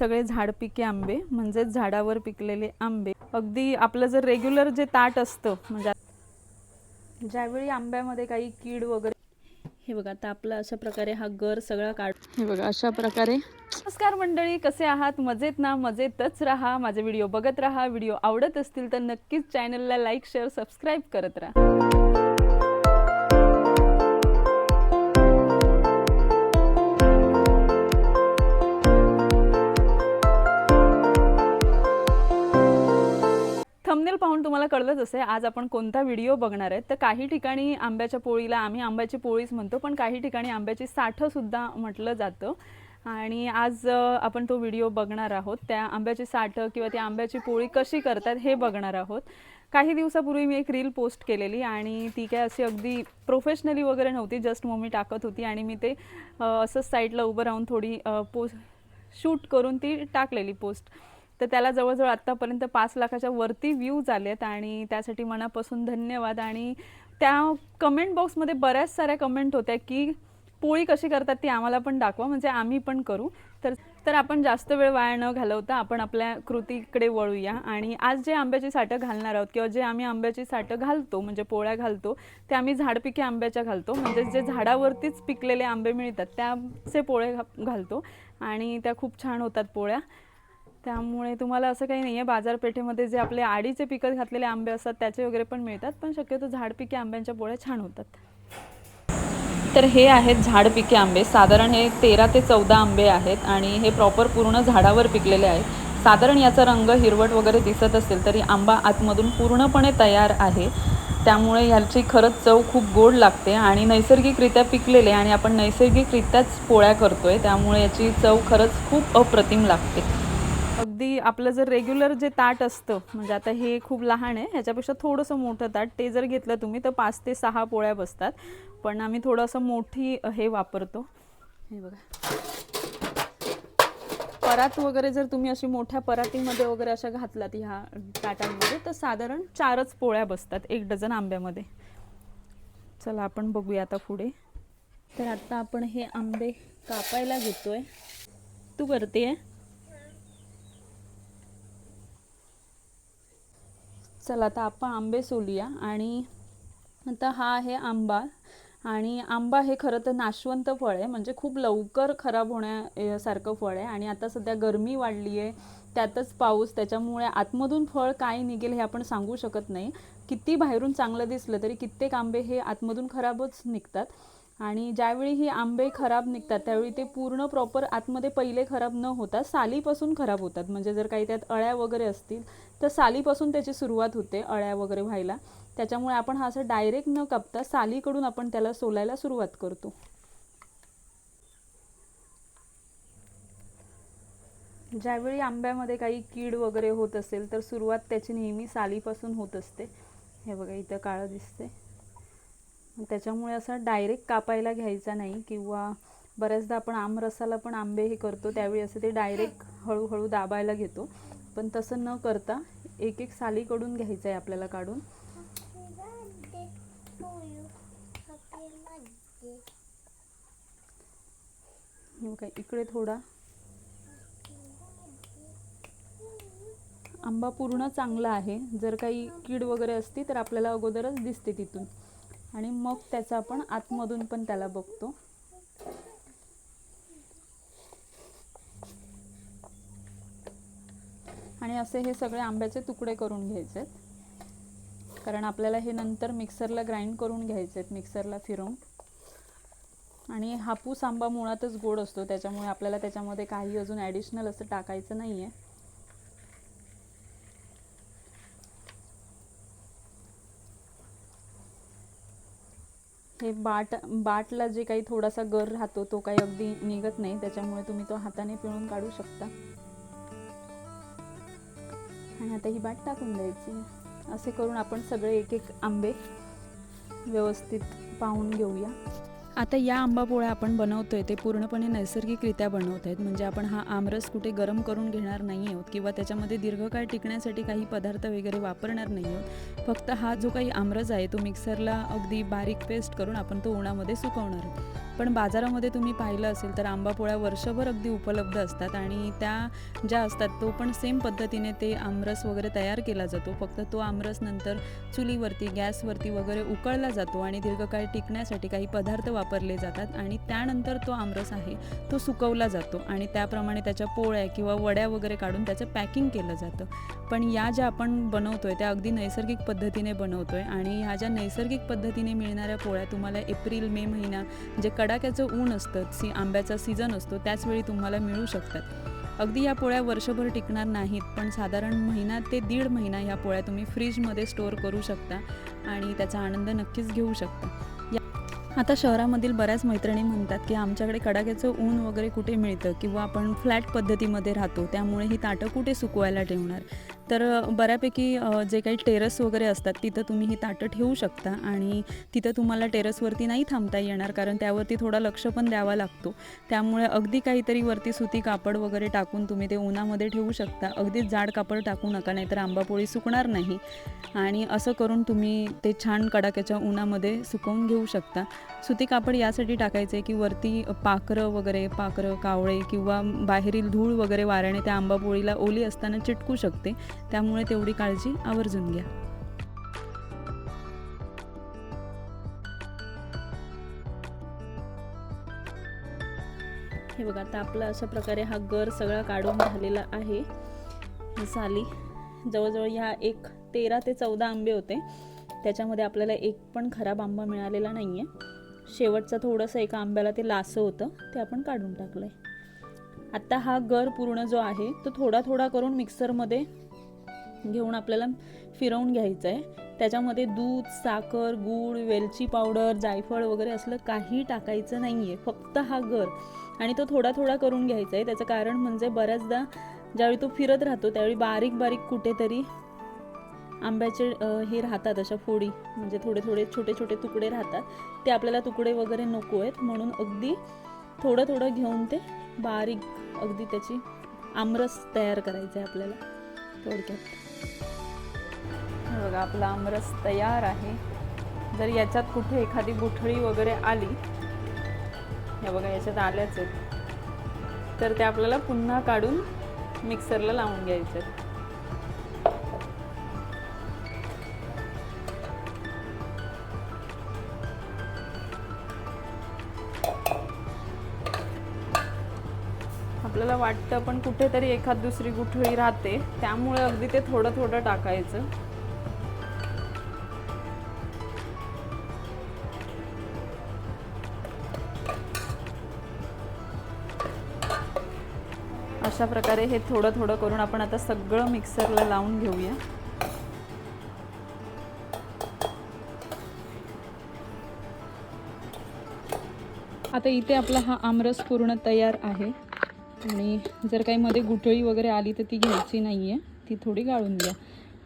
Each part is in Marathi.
सगळे झाड पिके आंबे म्हणजेच झाडावर पिकलेले आंबे. अगदी आपलं जर रेग्युलर जे ताट असतं म्हणजे ज्यावेळी आंब्यामध्ये काही कीड वगैरे हे बघा आता आपला अशा प्रकारे हा गर सगळा काढ हे बघा अशा प्रकारे नमस्कार मंडळी कसे आहात? मजेत ना? मजेतच राहा. माझे व्हिडिओ बघत राहा. व्हिडिओ आवडत असतील तर नक्कीच चॅनलला लाईक शेअर सबस्क्राईब करत राहा. कळलंच असेल आज आपण कोणता व्हिडिओ बघणार आहे तर काही ठिकाणी आंब्याच्या पोळीला आम्ही आंब्याची पोळीच म्हणतो पण काही ठिकाणी आंब्याची साठंसुद्धा म्हटलं जातं. आणि आज आपण तो व्हिडिओ बघणार आहोत. त्या आंब्याची साठं किंवा ती आंब्याची पोळी कशी करतात हे बघणार आहोत. काही दिवसापूर्वी मी एक रील पोस्ट केलेली आणि ती काय अशी अगदी प्रोफेशनली वगैरे नव्हती जस्ट मम्मी टाकत होती आणि मी ते असंच साईडला उभं राहून थोडी पोस्ट शूट करून ती टाकलेली पोस्ट. तर त्याला जवळजवळ आत्तापर्यंत पाच लाखाच्या वरती व्ह्यूज आलेत आणि त्यासाठी मनापासून धन्यवाद. आणि त्या कमेंट बॉक्समध्ये बऱ्याच साऱ्या कमेंट होत्या की पोळी कशी करतात ती आम्हाला पण दाखवा म्हणजे आम्ही पण करू. तर तर आपण जास्त वेळ वाया न घालवता आपण आपल्या कृतीकडे वळूया. आणि आज जे आंब्याची साठं घालणार आहोत किंवा जे आम्ही आंब्याची साठं घालतो म्हणजे पोळ्या घालतो ते आम्ही झाडपिके आंब्याच्या घालतो. म्हणजे जे झाडावरतीच पिकलेले आंबे मिळतात त्याचे पोळे घालतो. आणि त्या खूप छान होतात पोळ्या. त्यामुळे तुम्हाला असं काही नाही आहे बाजारपेठेमध्ये जे आपले आडीचे पिकत घातलेले आंबे असतात त्याचे वगैरे पण मिळतात. पण शक्यतो झाडपिके आंब्यांच्या पोळ्या छान होतात. तर हे आहेत झाडपिके आंबे. साधारण हे तेरा ते चौदा आंबे आहेत आणि हे प्रॉपर पूर्ण झाडावर पिकलेले आहेत. साधारण याचा रंग हिरवट वगैरे दिसत असेल तरी आंबा आतमधून पूर्णपणे तयार आहे. त्यामुळे ह्याची खरंच चव खूप गोड लागते आणि नैसर्गिकरित्या पिकलेले आणि आपण नैसर्गिकरित्याच पोळ्या करतोय. त्यामुळे याची चव खरंच खूप अप्रतिम लागते. अगदी आपलं जर रेग्युलर जे ताट असतं म्हणजे आता हे खूप लहान आहे ह्याच्यापेक्षा थोडंसं मोठं ताट ते जर घेतलं तुम्ही तर पाच ते सहा पोळ्या बसतात. पण आम्ही थोडंसं मोठी हे वापरतो. हे बघा. परात वगैरे जर तुम्ही अशी मोठ्या परातीमध्ये वगैरे अशा घातलात ह्या ताटांमध्ये तर साधारण चारच पोळ्या बसतात एक डझन आंब्यामध्ये. चला आपण बघूया आता पुढे. तर आता आपण हे आंबे कापायला घेतोय. तू करते चला आता आपण आंबे सोलूया. आणि आता हा आहे आंबा. आणि आंबा हे खरं तर नाशवंत फळ आहे. म्हणजे खूप लवकर खराब होण्यासारखं फळ आहे. आणि आता सध्या गरमी वाढली आहे. त्यातच पाऊस त्याच्यामुळे आतमधून फळ काय निघेल हे आपण सांगू शकत नाही. किती बाहेरून चांगलं दिसलं तरी कित्येक आंबे हे आतमधून खराबच निघतात. आणि ज्यावेळी ही आंबे खराब निघतात त्यावेळी ते पूर्ण प्रॉपर आतमध्ये पहिले खराब न होता सालीपासून खराब होतात. म्हणजे जर काही त्यात अळ्या वगैरे असतील तर सालीपासून त्याची सुरुवात होते अळ्या वगैरे व्हायला. त्याच्यामुळे आपण हा असं डायरेक्ट न कापता सालीकडून आपण त्याला सोलायला सुरुवात करतो. ज्यावेळी आंब्यामध्ये काही कीड वगैरे होत असेल तर सुरुवात त्याची नेहमी सालीपासून होत असते. हे बघा इथं काळं दिसते त्याच्यामुळे असं डायरेक्ट कापायला घ्यायचा नाही किंवा बऱ्याचदा आपण आमरसाला पण आंबे हे करतो त्यावेळी असं ते डायरेक्ट हळूहळू दाबायला घेतो. पण तसं न करता एक एक सालीकडून घ्यायचं आहे आपल्याला काढून. हे इकडे थोडा. आंबा पूर्ण चांगला आहे. जर काही कीड वगैरे असती तर आपल्याला अगोदरच दिसते तिथून. आणि मग त्याचा आपण आतमधून पण त्याला बघतो. आणि असे हे सगळे आंब्याचे तुकडे करून घ्यायचे कारण आपल्याला हे नंतर मिक्सरला ग्राइंड करून घ्यायचे आहेत मिक्सरला फिरवून. आणि हापूस आंबा मुळातच गोड असतो त्याच्यामुळे आपल्याला त्याच्यामध्ये काही अजून ॲडिशनल असं टाकायचं नाही आहे बाट बाटला जे काही थोडासा गर राहतो तो काही अगदी निघत नाही. त्याच्यामुळे तुम्ही तो हाताने पिळून काढू शकता. आणि आता ही बाट टाकून द्यायची. असे करून आपण सगळे एक एक आंबे व्यवस्थित पाहून घेऊया. आता या आंबा पोळ्या आपण आहे ते पूर्णपणे नैसर्गिकरित्या बनवत आहेत. म्हणजे आपण हा आमरस कुठे गरम करून घेणार नाही आहोत किंवा त्याच्यामध्ये दीर्घकाळ टिकण्यासाठी काही पदार्थ वगैरे वापरणार नाही आहोत. फक्त हा जो काही आमरस आहे तो मिक्सरला अगदी बारीक पेस्ट करून आपण तो उन्हामध्ये सुकवणार आहोत. पण बाजारामध्ये तुम्ही पाहिलं असेल तर आंबा पोळ्या वर्षभर अगदी उपलब्ध असतात आणि त्या ज्या असतात तो पण सेम पद्धतीने ते आमरस वगैरे तयार केला जातो. फक्त तो आमरस नंतर चुलीवरती गॅसवरती वगैरे उकळला जातो आणि दीर्घकाळ टिकण्यासाठी काही पदार्थ वापरले जातात आणि त्यानंतर तो आमरस आहे तो सुकवला जातो आणि त्याप्रमाणे त्याच्या पोळ्या किंवा वड्या वगैरे काढून त्याचं पॅकिंग केलं जातं. पण या ज्या आपण बनवतो आहे त्या अगदी नैसर्गिक पद्धतीने बनवतो आहे आणि ह्या ज्या नैसर्गिक पद्धतीने मिळणाऱ्या पोळ्या तुम्हाला एप्रिल मे महिना जे कडाक्याचं ऊन असतं सी आंब्याचा सीझन असतो त्याचवेळी तुम्हाला मिळू शकतात. अगदी या पोळ्या वर्षभर टिकणार नाहीत पण साधारण महिना ते दीड महिना ह्या पोळ्या तुम्ही फ्रीजमध्ये स्टोअर करू शकता आणि त्याचा आनंद नक्कीच घेऊ शकता. या आता शहरामधील बऱ्याच मैत्रिणी म्हणतात की आमच्याकडे कडाक्याचं ऊन वगैरे कुठे मिळतं? किंवा आपण फ्लॅट पद्धतीमध्ये राहतो त्यामुळे ही ताटं कुठे सुकवायला ठेवणार? तर बऱ्यापैकी जे काही टेरस वगैरे असतात तिथं तुम्ही ही ताटं ठेवू शकता आणि तिथं तुम्हाला टेरसवरती नाही थांबता येणार कारण त्यावरती थोडा लक्ष पण द्यावा लागतो. त्यामुळे अगदी काहीतरी वरती सुती कापड वगैरे टाकून तुम्ही ते उन्हामध्ये ठेवू शकता. अगदीच जाड कापड टाकू नका नाहीतर आंबापोळी सुकणार नाही. आणि असं करून तुम्ही ते छान कडाक्याच्या उन्हामध्ये सुकवून घेऊ शकता. सुती कापड यासाठी टाकायचं आहे की वरती पाखरं वगैरे पाखरं कावळे किंवा बाहेरील धूळ वगैरे वाऱ्याने त्या आंबापोळीला ओली असताना चिटकू शकते. त्यामुळे तेवढी काळजी आवर्जून घ्या. हे बघा आता आपला अशा प्रकारे हा गर सगळा काढून झालेला आहे. साली जवळजवळ ह्या एक तेरा ते चौदा आंबे होते. त्याच्यामध्ये आपल्याला एक पण खराब आंबा मिळालेला नाही आहे शेवटचं थोडंसं एका आंब्याला ते लासं होतं ते आपण काढून टाकलं आहे आत्ता हा गर पूर्ण जो आहे तो थोडा थोडा करून मिक्सरमध्ये घेऊन आपल्याला फिरवून घ्यायचं आहे त्याच्यामध्ये दूध साखर गूळ वेलची पावडर जायफळ वगैरे असलं काही टाकायचं नाही आहे फक्त हा गर. आणि तो थोडा थोडा करून घ्यायचा आहे त्याचं कारण म्हणजे बऱ्याचदा ज्यावेळी तो फिरत राहतो त्यावेळी बारीक बारीक कुठेतरी आंब्याचे हे राहतात अशा फोडी. म्हणजे थोडे थोडे छोटे छोटे तुकडे राहतात. ते आपल्याला तुकडे वगैरे नको आहेत. म्हणून अगदी थोडं थोडं घेऊन ते बारीक अगदी त्याची आमरस तयार करायचं आहे आपल्याला थोडक्यात. बघा आपला आमरस तयार आहे. जर याच्यात कुठे एखादी गुठळी वगैरे आली हे बघा याच्यात आल्याच आहेत. तर ते आपल्याला पुन्हा काढून मिक्सरला लावून घ्यायचं आपल्याला वाटतं पण कुठेतरी एखाद दुसरी गुठळी राहते. त्यामुळे अगदी ते थोडं थोडं टाकायचं. अशा प्रकारे हे थोडं थोडं करून आपण आता सगळं मिक्सरला लावून घेऊया. आता इथे आपला हा आमरस पूर्ण तयार आहे. आणि जर काही मध्ये गुठळी वगैरे आली तर ती घ्यायची नाही आहे ती थोडी गाळून घ्या.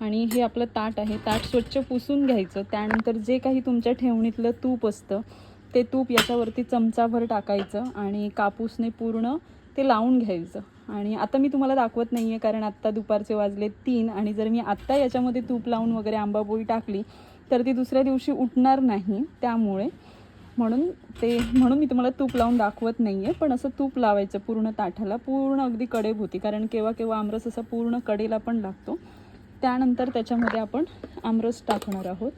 आणि हे आपलं ताट आहे. ताट स्वच्छ पुसून घ्यायचं. त्यानंतर जे काही तुमच्या ठेवणीतलं तूप असतं ते तूप याच्यावरती चमचाभर टाकायचं आणि कापूसने पूर्ण ते लावून घ्यायचं. आणि आता मी तुम्हाला दाखवत नाही आहे कारण आत्ता दुपारचे वाजले तीन आणि जर मी आत्ता याच्यामध्ये तूप लावून वगैरे आंबापोळी टाकली तर ती दुसऱ्या दिवशी उठणार नाही. त्यामुळे म्हणून ते म्हणून मी तुम्हाला तूप लावून दाखवत नाही आहे पण असं तूप लावायचं पूर्ण ताठाला पूर्ण अगदी कडेभोवती कारण केव्हा केव्हा आमरस असा पूर्ण कडेला पण लागतो. त्यानंतर त्याच्यामध्ये आपण आमरस टाकणार आहोत.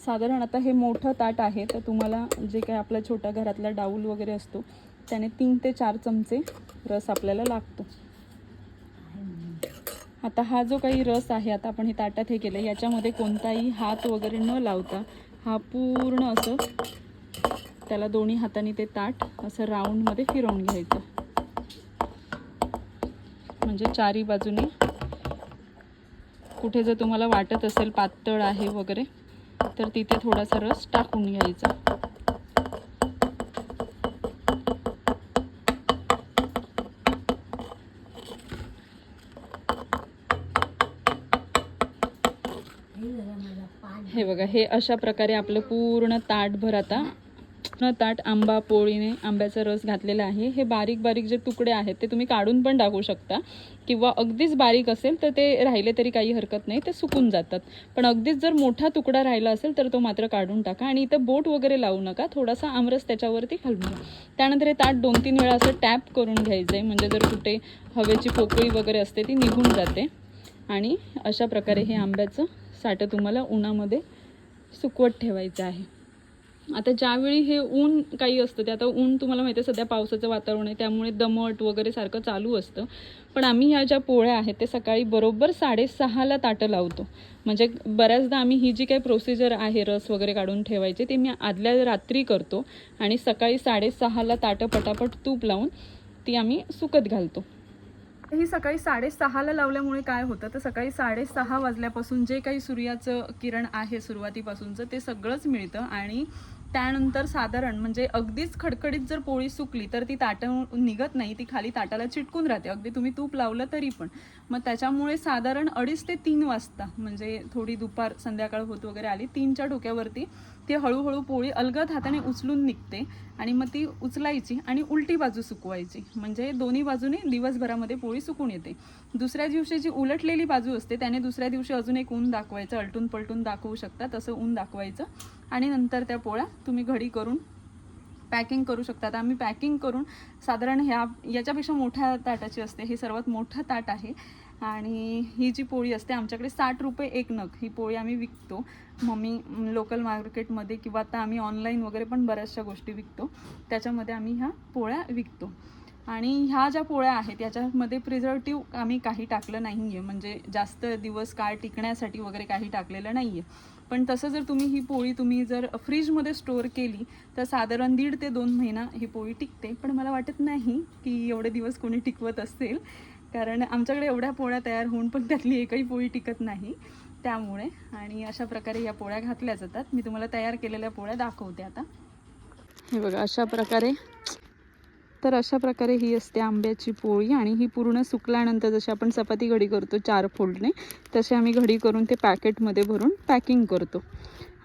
साधारण आता हे मोठं ताट आहे तर तुम्हाला जे काही आपल्या छोट्या घरातला डाऊल वगैरे असतो त्याने तीन ते चार चमचे रस आपल्याला लागतो. आता हा जो काही रस आहे आता आपण हे ताटात हे केलं याच्यामध्ये कोणताही हात वगैरे न लावता हा पूर्ण असं त्याला दोन्ही हाताने ते ताट असं राऊंडमध्ये फिरवून घ्यायचं. म्हणजे चारी बाजूने. कुठे जर तुम्हाला वाटत असेल पातळ आहे वगैरे तर तिथे थोडासा रस टाकून घ्यायचा. हे अशा प्रकारे आपलं पूर्ण ताटभर आता पूर्ण ताट आंबा पोळीने आंब्याचा रस घातलेला आहे. हे बारीक बारीक जे तुकडे आहेत ते तुम्ही काढून पण टाकू शकता. किंवा अगदीच बारीक असेल तर ते राहिले तरी काही हरकत नाही ते सुकून जातात. पण अगदीच जर मोठा तुकडा राहिला असेल तर तो मात्र काढून टाका. आणि इथं बोट वगैरे लावू नका थोडासा आमरस त्याच्यावरती घालून घ्या. त्यानंतर हे ताट दोन तीन वेळा असं टॅप करून घ्यायचं आहे म्हणजे जर कुठे हवेची पोकळी वगैरे असते ती निघून जाते. आणि अशा प्रकारे हे आंब्याचं साठं तुम्हाला उन्हामध्ये सुकवत ठेवायचं आहे. आता ज्यावेळी हे ऊन काही असतं ते आता ऊन तुम्हाला माहिती आहे सध्या पावसाचं वातावरण आहे त्यामुळे दमट वगैरे सारखं चालू असतं. पण आम्ही ह्या ज्या पोळ्या आहेत ते सकाळी बरोबर साडेसहाला ताटं लावतो. म्हणजे बऱ्याचदा आम्ही ही जी काही प्रोसिजर आहे रस वगैरे काढून ठेवायची ते मी आदल्या रात्री करतो. आणि सकाळी साडेसहाला ताटं पटापट तूप लावून ती आम्ही सुकत घालतो. ही सकाळी साडेसहाला लावल्यामुळे काय होतं? तर सकाळी साडेसहा वाजल्यापासून जे काही सूर्याचं किरण आहे सुरुवातीपासूनचं ते सगळंच मिळतं आणि त्यानंतर साधारण म्हणजे अगदीच खडखडीत जर पोळी सुकली तर ती ताटं निघत नाही ती खाली ताटाला चिटकून राहते. अगदी तुम्ही तूप लावलं तरी पण. मग त्याच्यामुळे साधारण अडीच ते तीन वाजता म्हणजे थोडी दुपार संध्याकाळ होत वगैरे आली तीनच्या डोक्यावरती ती हळूहळू पोळी अलगद हाताने उचलून निघते आणि मग ती उचलायची आणि उलटी बाजू सुकवायची. म्हणजे दोन्ही बाजूने दिवसभरामध्ये पोळी सुकून येते. दुसऱ्या दिवशी जी उलटलेली बाजू असते त्याने दुसऱ्या दिवशी अजून एक ऊन दाखवायचं अलटून पलटून दाखवू शकता तसं ऊन दाखवायचं. आणि नंतर त्या पोळ्या तुम्ही घडी करून पॅकिंग करू शकतात आम्ही पॅकिंग करून साधारण ह्या याच्यापेक्षा मोठ्या ताटाची असते. हे सर्वात मोठं ताट आहे. आणि ही जी पोळी असते आमच्याकडे साठ रुपये एक नग. ही पोळी आम्ही विकतो. मम्मी लोकल मार्केटमध्ये किंवा आता आम्ही ऑनलाईन वगैरे पण बऱ्याचशा गोष्टी विकतो. त्याच्यामध्ये आम्ही ह्या पोळ्या विकतो. आणि ह्या ज्या पोळ्या आहेत याच्यामध्ये प्रिझर्वेटिव्ह आम्ही काही टाकलं नाही आहे म्हणजे जास्त दिवस काळ टिकण्यासाठी वगैरे काही टाकलेलं नाही आहे पण तसं जर तुम्ही ही पोळी तुम्ही जर फ्रीजमध्ये स्टोअर केली तर साधारण दीड ते दोन महिना ही पोळी टिकते. पण मला वाटत नाही की एवढे दिवस कोणी टिकवत असेल कारण आमच्याकडे एवढ्या पोळ्या तयार होऊन पण त्यातली एकही पोळी टिकत नाही. त्यामुळे आणि अशा प्रकारे या पोळ्या घातल्या जातात. मी तुम्हाला तयार केलेल्या पोळ्या दाखवते आता. हे बघा अशा प्रकारे तर अशा प्रकारे ही असते आंब्याची पोळी आणि ही पूर्ण सुकल्यानंतर जशी आपण चपाती घडी करतो चार फोल्डने तसे आम्ही घडी करून ते पॅकेटमध्ये भरून पॅकिंग करतो.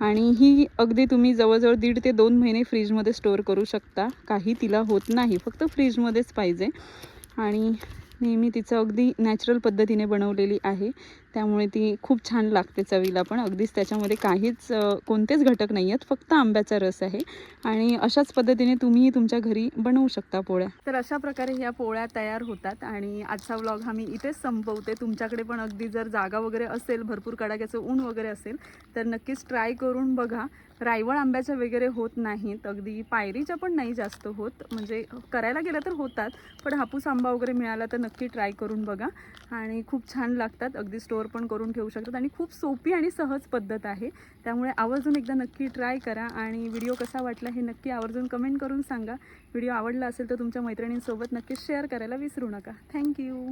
आणि ही अगदी तुम्ही जवळजवळ दीड ते दोन महिने फ्रीजमध्ये स्टोअर करू शकता. काही तिला होत नाही फक्त फ्रीजमध्येच पाहिजे. आणि नेहमी तिचं अगदी नॅचरल पद्धतीने बनवलेली आहे. त्यामुळे ती खूप छान लागते चवीला पण. अगदीच त्याच्यामध्ये काहीच कोणतेच घटक नाही आहेत फक्त आंब्याचा रस आहे. आणि अशाच पद्धतीने तुम्ही तुमच्या घरी बनवू शकता पोळ्या. तर अशा प्रकारे ह्या पोळ्या तयार होतात आणि आजचा व्लॉग हा मी इथेच संपवते. तुमच्याकडे पण अगदी जर जागा वगैरे असेल भरपूर कडाक्याचं ऊन वगैरे असेल तर नक्कीच ट्राय करून बघा. रायवळ आंब्याच्या वगैरे होत नाहीत. अगदी पायरीच्या पण नाही जास्त होत. म्हणजे करायला गेलं तर होतात पण हापूस आंबा वगैरे मिळाला तर नक्की ट्राय करून बघा. आणि खूप छान लागतात. अगदी स्टोर स्टोअर पण करून ठेवू शकतात. आणि खूप सोपी आणि सहज पद्धत आहे. त्यामुळे आवर्जून एकदा नक्की ट्राय करा आणि व्हिडिओ कसा वाटला हे नक्की आवर्जून कमेंट करून सांगा. व्हिडिओ आवडला असेल तर तुमच्या मैत्रिणींसोबत नक्की शेअर करायला विसरू नका. थँक्यू